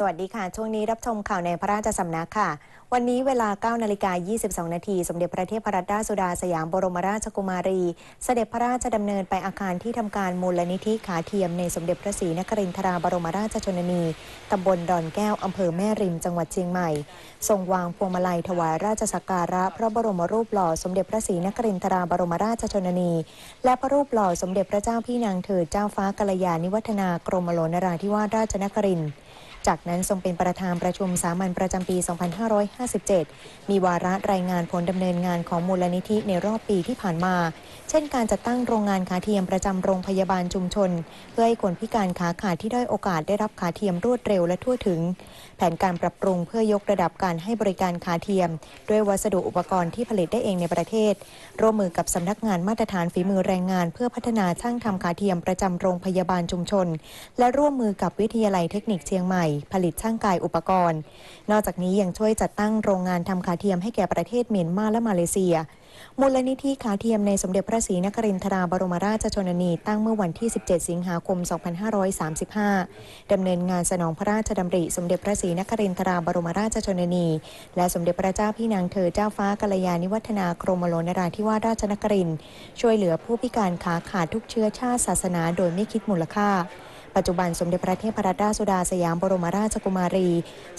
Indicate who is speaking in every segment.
Speaker 1: สวัสดีค่ะ ช่วงนี้รับชมข่าวในพระราชสำนักค่ะ วันนี้เวลา 9 นาฬิกา 22 นาที สมเด็จพระเทพรัตนราชสุดาสยามบรมราชกุมารี เสด็จพระราชดำเนินไปอาคารที่ทำการมูลนิธิขาเทียมในสมเด็จพระศรีนครินทราบรมราชชนนีตำบลดอนแก้วอำเภอแม่ริม จังหวัดเชียงใหม่ ทรงวางพวงมาลัยถวายราชสักการะ พระบรมรูปหล่อสมเด็จพระศรีนครินทราบรมราชชนนี และพระรูปหล่อสมเด็จพระเจ้าพี่นางเธอเจ้าฟ้ากัลยาณิวัฒนากรมหลวงนราธิวาสราชนครินทร์ จากนั้นทรงเป็นประธานประชุมสามัญประจำปี 2557 มีวาระรายงานผลดำเนินงานของมูลนิธิในรอบปีที่ผ่านมา เช่นการจัดตั้งโรงงานขาเทียมประจำโรงพยาบาลชุมชน เพื่อให้คนพิการขาขาดที่ได้โอกาสได้รับขาเทียมรวดเร็วและทั่วถึง แผนการปรับปรุงเพื่อยกระดับการให้บริการขาเทียม ด้วยวัสดุอุปกรณ์ที่ผลิตได้เองในประเทศ ร่วมมือกับสำนักงานมาตรฐานฝีมือแรงงาน เพื่อพัฒนาช่างทำขาเทียมประจำโรงพยาบาลชุมชน และร่วมมือกับวิทยาลัยเทคนิคเชียงใหม่ ผลิตช่างกายอุปกรณ์ นอกจากนี้ยังช่วยจัดตั้งโรงงานทำขาเทียมให้แก่ประเทศเมียนมาและมาเลเซีย มูลนิธิขาเทียมในสมเด็จพระศรีนครินทราบรมราชชนนีตั้งเมื่อวันที่ 17 สิงหาคม 2535 ดำเนินงานสนองพระราชดำริสมเด็จพระศรีนครินทราบรมราชชนนี และสมเด็จพระเจ้าพี่นางเธอเจ้าฟ้ากัลยาณิวัฒนากรมหลวงนราธิวาสราชนครินช่วยเหลือผู้พิการขาขาดทุกเชื้อชาติศาสนาโดยไม่คิดมูลค่า ปัจจุบันสมเด็จพระเทพรัตนราชสุดาสยามบรมราชกุมารี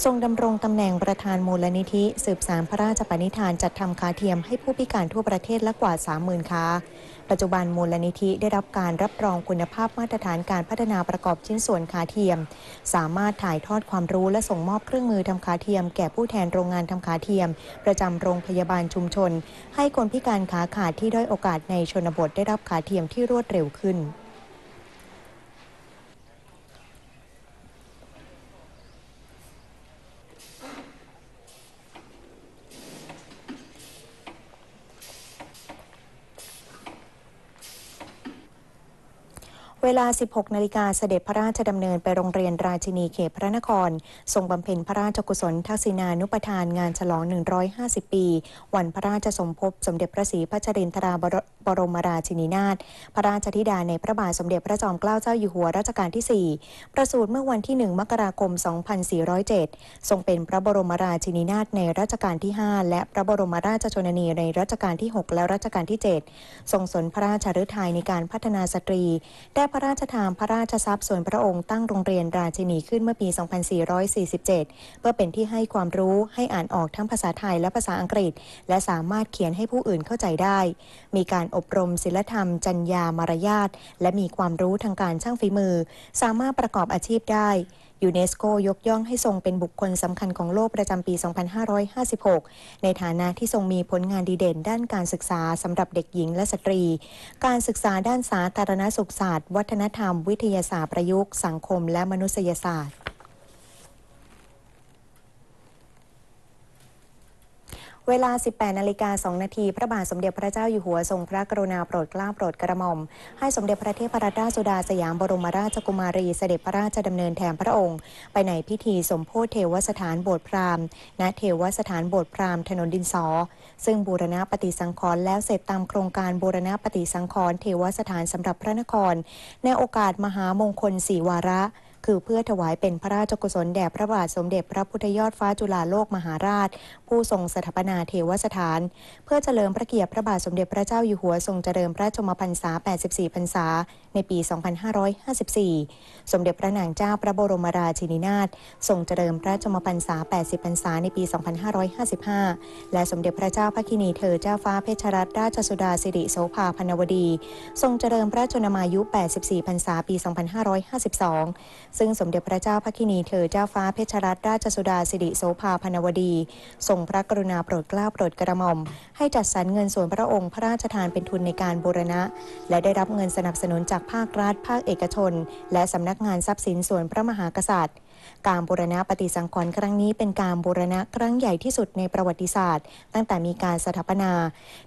Speaker 1: ทรงดำรงตำแหน่งประธานมูลนิธิ สืบสารพระราชปณิธานจัดทำขาเทียมให้ผู้พิการทั่วประเทศละกว่า 30,000ค้าปัจจุบันมูลนิธิได้รับการรับรองคุณภาพมาตรฐานการพัฒนาประกอบชิ้นส่วนขาเทียม สามารถถ่ายทอดความรู้และส่งมอบเครื่องมือทำขาเทียม แก่ผู้แทนโรงงานทำขาเทียม ประจำโรงพยาบาลชุมชน ให้คนพิการขาขาดที่ด้อยโอกาสในชนบทได้รับขาเทียมที่รวดเร็วขึ้น เวลา 16 นาฬิกาเสด็จพระราชดำเนินไปโรงเรียนราชินีเขตพระนคร ทรงบำเพ็ญพระราชกุศลทักษิณานุปทานงานฉลอง 150 ปี วันพระราชสมภพสมเด็จพระศรีพัชรินทราบรบรมราชินีนาถพระราชธิดาในพระบาทสมเด็จพระจอมเกล้าเจ้าอยู่หัวรัชกาลที่ 4 ประสูติเมื่อวันที่ 1 มกราคม 2407 ทรงเป็นพระบรมราชินีนาถในรัชกาลที่ 5 และพระบรมราชชนนีในรัชกาลที่ 6 และรัชกาลที่ 7 ทรงสนพระราชฤทัยในการพัฒนาสตรีได้พระราชทานพระราชทรัพย์ส่วนพระองค์ตั้งโรงเรียนราชินีขึ้นเมื่อปี 2447 เพื่อเป็นที่ให้ความรู้ให้อ่านออกทั้งภาษาไทยและภาษาอังกฤษ และสามารถเขียนให้ผู้อื่นเข้าใจได้ มีการอบรมศิลธรรมจรรยามารยาทและมีความรู้ทางการช่างฝีมือ สามารถประกอบอาชีพได้ ยูเนสโกยกย่องให้ทรงเป็นบุคคลสำคัญของโลกประจำปี 2556 ในฐานะที่ทรงมีผลงานดีเด่นด้านการศึกษาสำหรับเด็กหญิงและสตรี การศึกษาด้านสาธารณสุขศาสตร์ วัฒนธรรม วิทยาศาสตร์ประยุกต์ สังคม และมนุษยศาสตร์ เวลา 18 นาฬิกา 2 นาที พระบาทสมเด็จพระเจ้าอยู่หัวทรงพระกรุณาโปรดเกล้าโปรดกระหม่อม ให้สมเด็จพระเทพรัตนราชสุดาสยามบรมราชกุมารีเสด็จพระราชดำเนินแทนพระองค์ ไปในพิธีสมโพธิเทวสถานโบสถ์พราหมณ์ ณ เทวสถานโบสถ์พราหมณ์ถนนดินสอ ซึ่งบูรณะปฏิสังขรณ์แล้วเสร็จตามโครงการบูรณะปฏิสังขรณ์เทวสถานสำหรับพระนคร ในโอกาสมหามงคลสี่วาระ คือเพื่อถวายเป็นพระราชกุศลแด่พระบาทสมเด็จพระพุทธยอดฟ้าจุฬาโลกมหาราช ผู้ทรงสถาปนาเทวสถาน เพื่อเฉลิมพระเกียรติพระบาทสมเด็จพระเจ้าอยู่หัวทรงเจริญพระชมพรรษา 84 พรรษา ในปี 2554 สมเด็จพระนางเจ้าพระบรมราชินีนาถทรงเจริญพระชมพรรษา 80 พรรษาในปี 2555 และสมเด็จพระเจ้าพระคินีเธอเจ้าฟ้าเพชรรัตนราชสุดาสิริโสภาพนวดี ทรงเจริญพระชนมายุ 84 พรรษา ปี 2552ซึ่งสมเด็จพระเจ้าพระคินีเธอเจ้าฟ้าเพชรรัตนราชสุดาสิริโสภาพนวดี ทรงพระกรุณาโปรดเกล้าโปรดกระหม่อม ให้จัดสรรเงินส่วนพระองค์พระราชทานเป็นทุนในการบูรณะ และได้รับเงินสนับสนุนจากภาครัฐ ภาคเอกชน และสำนักงานทรัพย์สินส่วนพระมหากษัตริย์ การบูรณะปฏิสังขรณ์ครั้งนี้เป็นการบูรณะครั้งใหญ่ที่สุดในประวัติศาสตร์ ตั้งแต่มีการสถาปนา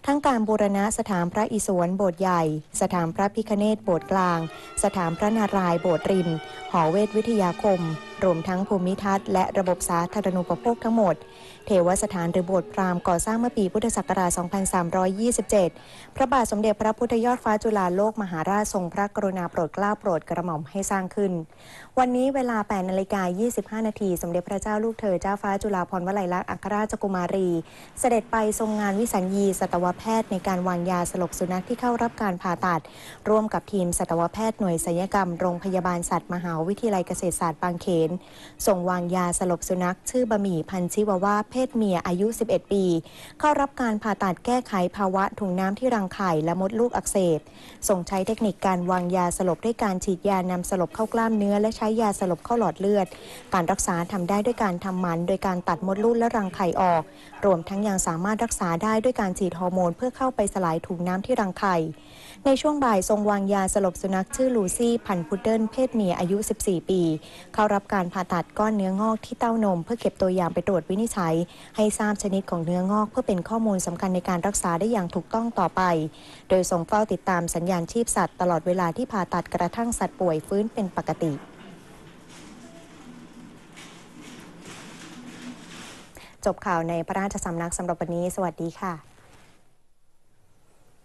Speaker 1: ทั้งการบูรณะสถานพระอิศวรโบสถ์ใหญ่ สถานพระพิคเนตโบสถ์กลาง สถานพระนารายโบสถ์ริม หอเวทวิทยาคม รวมทั้งภูมิทัศน์และระบบสาธารณูปโภคทั้งหมด เทวสถานหรือโบสถ์พราหมณ์ก่อสร้างเมื่อปีพุทธศักราช 2327 พระบาทสมเด็จพระพุทธยอดฟ้าจุฬาโลกมหาราชทรงพระกรุณาโปรดเกล้าโปรดกระหม่อมให้สร้างขึ้น วันนี้เวลา 8นาฬิกา25 นาที สมเด็จพระเจ้าลูกเธอเจ้าฟ้าจุฬาภรณ์วลัยลักษณ์อัครราชกุมารี เสด็จไปทรงงานวิสัญญีสัตวแพทย์ในการวางยาสลบสุนัขที่เข้ารับการผ่าตัด ร่วมกับทีมสัตวแพทย์หน่วยศัลยกรรมโรงพยาบาลสัตว์มหาวิทยาลัยเกษตรศาสตร์บางเขนส่งวางยาสลบสุนัขชื่อบะหมี่พันชิวาว่าเพศเมียอายุ 11 ปี เข้ารับการผ่าตัดแก้ไขภาวะถุงน้ำที่รังไข่และมดลูกอักเสบ ส่งใช้เทคนิคการวางยาสลบด้วยการฉีดยานำสลบเข้ากล้ามเนื้อ และใช้ยาสลบเข้าหลอดเลือด การรักษาทำได้ด้วยการทำหมัน โดยการตัดมดลูกและรังไข่ออก รวมทั้งยังสามารถรักษาได้ด้วยการฉีดฮอร์โมน เพื่อเข้าไปสลายถุงน้ำที่รังไข่ในช่วงบ่ายทรงวางยาสลบสุนัขชื่อลูซี่พันธุ์พุดเดิ้ลเพศเมียอายุ 14 ปี เข้ารับการผ่าตัดก้อนเนื้องอกที่เต้านม เพื่อเก็บตัวอย่างไปตรวจวินิจฉัยให้ทราบชนิดของเนื้องอก เพื่อเป็นข้อมูลสำคัญในการรักษาได้อย่างถูกต้องต่อไป โดยส่งเฝ้าติดตามสัญญาณชีพสัตว์ตลอดเวลาที่ผ่าตัดกระทั่งสัตว์ป่วยฟื้นเป็นปกติจบข่าวในพระราชสำนักสำหรับวันนี้ สวัสดีค่ะ